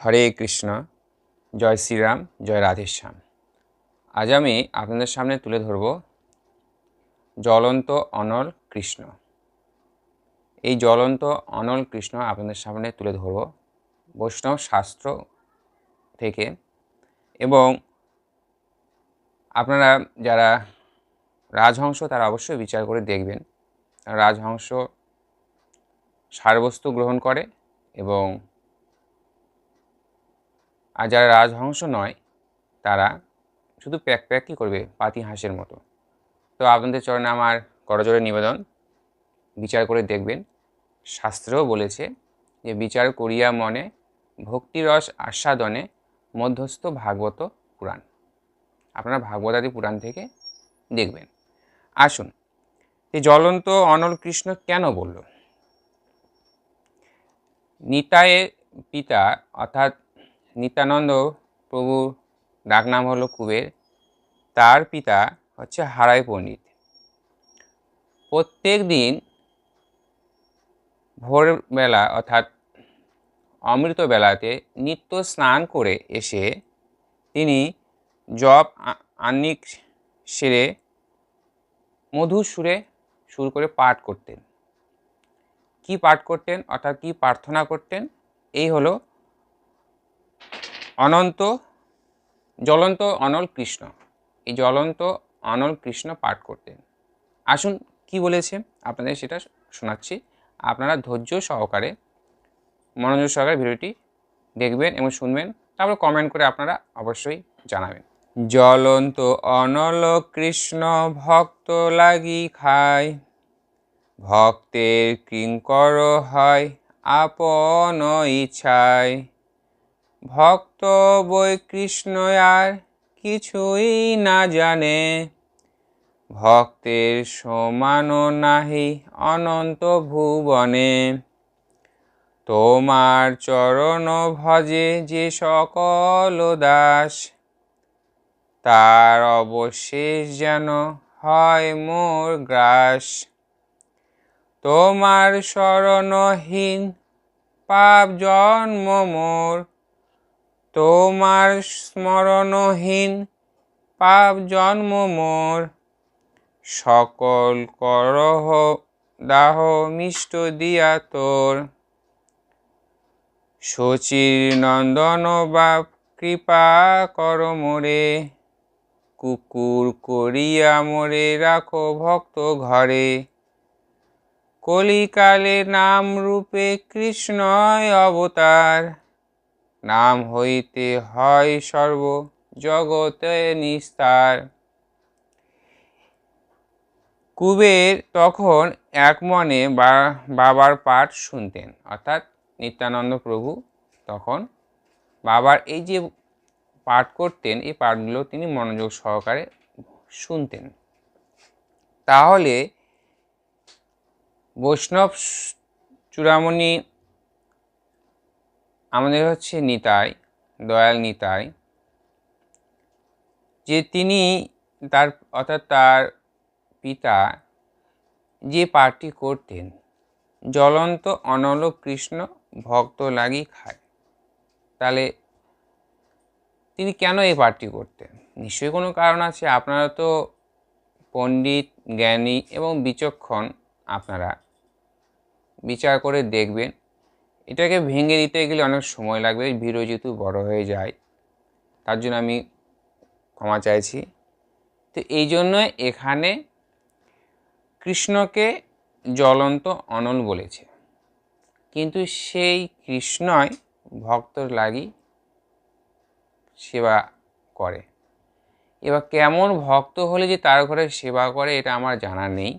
হরে কৃষ্ণ, জয় শ্রীরাম, জয় রাধেশ্যাম। আজ আমি আপনাদের সামনে তুলে ধরব জ্বলন্ত অনল কৃষ্ণ। এই জ্বলন্ত অনল কৃষ্ণ আপনাদের সামনে তুলে ধরব বৈষ্ণব শাস্ত্র থেকে এবং আপনারা যারা রাজহংস, তারা অবশ্যই বিচার করে দেখবেন। রাজহংস সারবস্তু গ্রহণ করে এবং আর যারা রাজহংস নয়, তারা শুধু প্যাক প্যাকই করবে পাতি হাঁসের মতো। তো আপনাদের চরণে আমার করজোরে নিবেদন। বিচার করে দেখবেন। শাস্ত্রেও বলেছে যে, বিচার করিয়া মনে ভক্তিরস আস্বাদনে মধ্যস্থ ভাগবত পুরাণ। আপনারা ভাগবতাদি পুরাণ থেকে দেখবেন। আসুন এই জ্বলন্ত অনল কৃষ্ণ কেন বলল? নিতায়ের পিতা, অর্থাৎ নিত্যানন্দ প্রভুর ডাকনাম হলো কুবের। তার পিতা হচ্ছে হারাই পণ্ডিত। প্রত্যেক দিন ভোরবেলা অর্থাৎ অমৃত বেলাতে নিত্য স্নান করে এসে তিনি জপ আন্নিক সেরে মধুর সুরে সুর করে পাঠ করতেন। কি পাঠ করতেন? অর্থাৎ কি প্রার্থনা করতেন? এই হলো অনন্ত, জ্বলন্ত, অনল কৃষ্ণ। এই জ্বলন্ত, অনল কৃষ্ণ পাঠ করতেন। আসুন কি বলেছে? আপনাদের সেটা শোনাচ্ছি। আপনারা ধৈর্য সহকারে মনোযোগ সহকারে ভিডিওটি দেখবেন এবং শুনবেন। তারপর কমেন্ট করে আপনারা অবশ্যই জানাবেন। জ্বলন্ত, অনল কৃষ্ণ ভক্ত লাগি খায়, ভক্তের কিঙ্কর হয়, আপন ইচ্ছায়। ভক্ত বই কৃষ্ণ আর কিছুই না জানে। ভক্তের সমান নাহি অনন্ত ভুবনে। তোমার চরণ ভজে যে সকল দাস, তার অবশেষ যেন হয় মোর গ্রাস। তোমার শরণহীন পাপ জন্ম মোর তোমার স্মরণহীন পাপ জন্ম মোর। সকল করহ দাহ মিষ্ট দিয়া তোর। শচীর নন্দন বাপ, কৃপা কর মোরে। কুকুর করিয়া মোরে রাখো ভক্ত ঘরে। কলিকালে নাম রূপে কৃষ্ণয় অবতার। নাম হইতে হয় সর্ব জগতে নিস্তার। কুবের তখন এক মনে বাবার পাঠ শুনতেন, অর্থাৎ নিত্যানন্দ প্রভু তখন বাবার এই যে পাঠ করতেন, এই পাঠগুলো তিনি মনোযোগ সহকারে শুনতেন। তাহলে বৈষ্ণব চূড়ামণি আমাদের হচ্ছে নিতাই, দয়াল নিতাই, যে তিনি তার, অর্থাৎ তার পিতা যে পার্টি করতেন, জ্বলন্ত অনল কৃষ্ণ ভক্ত লাগি খায়। তাহলে তিনি কেন এই পার্টি করতেন? নিশ্চয়ই কোনো কারণ আছে। আপনারা তো পণ্ডিত, জ্ঞানী এবং বিচক্ষণ, আপনারা বিচার করে দেখবেন। এটাকে ভেঙে দিতে গেলে অনেক সময় লাগবে। ভিডিও যেহেতু বড় হয়ে যায়, তার জন্য আমি ক্ষমা চাইছি। তো এই জন্য এখানে কৃষ্ণকে জ্বলন্ত অনল বলেছে। কিন্তু সেই কৃষ্ণই ভক্তর লাগি সেবা করে। এবার কেমন ভক্ত হলে যে তার ঘরে সেবা করে, এটা আমার জানা নেই।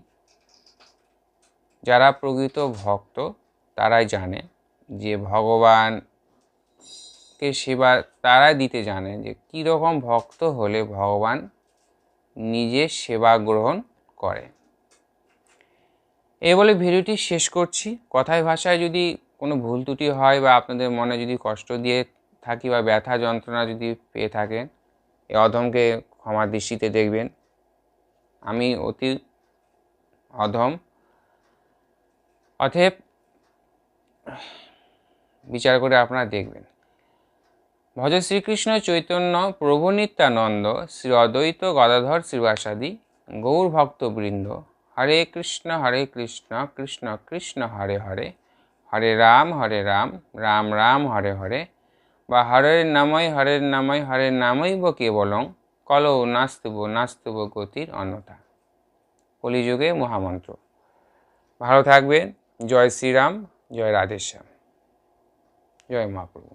যারা প্রকৃত ভক্ত, তারাই জানে। যে ভগবানকে সেবা তারাই দিতে জানে যে কীরকম ভক্ত হলে ভগবান নিজের সেবা গ্রহণ করে। এই বলে ভিডিওটি শেষ করছি। কথায় ভাষায় যদি কোনো ভুল ত্রুটি হয় বা আপনাদের মনে যদি কষ্ট দিয়ে থাকি বা ব্যথা যন্ত্রণা যদি পেয়ে থাকেন এ অধমকে ক্ষমার দৃষ্টিতে দেখবেন। আমি অতি অধম। অতএব বিচার করে আপনারা দেখবেন। ভজ শ্রীকৃষ্ণ চৈতন্য, প্রভু নিত্যানন্দ, শ্রী অদ্বৈত গদাধর শ্রীবাসাদি, গৌর ভক্তবৃন্দ, হরে কৃষ্ণ হরে কৃষ্ণ কৃষ্ণ কৃষ্ণ, হরে হরে হরে রাম হরে রাম রাম রাম, হরে হরে, বা হরের নামই হরের নামই হরের নামৈব কেবলং, কলৌ নাস্তুব নাস্তুব গতির অন্যতা কলিযুগে মহামন্ত্র। ভালো থাকবেন। জয় শ্রীরাম, জয় রাধেশ্যাম। জয় মহাপ্রভু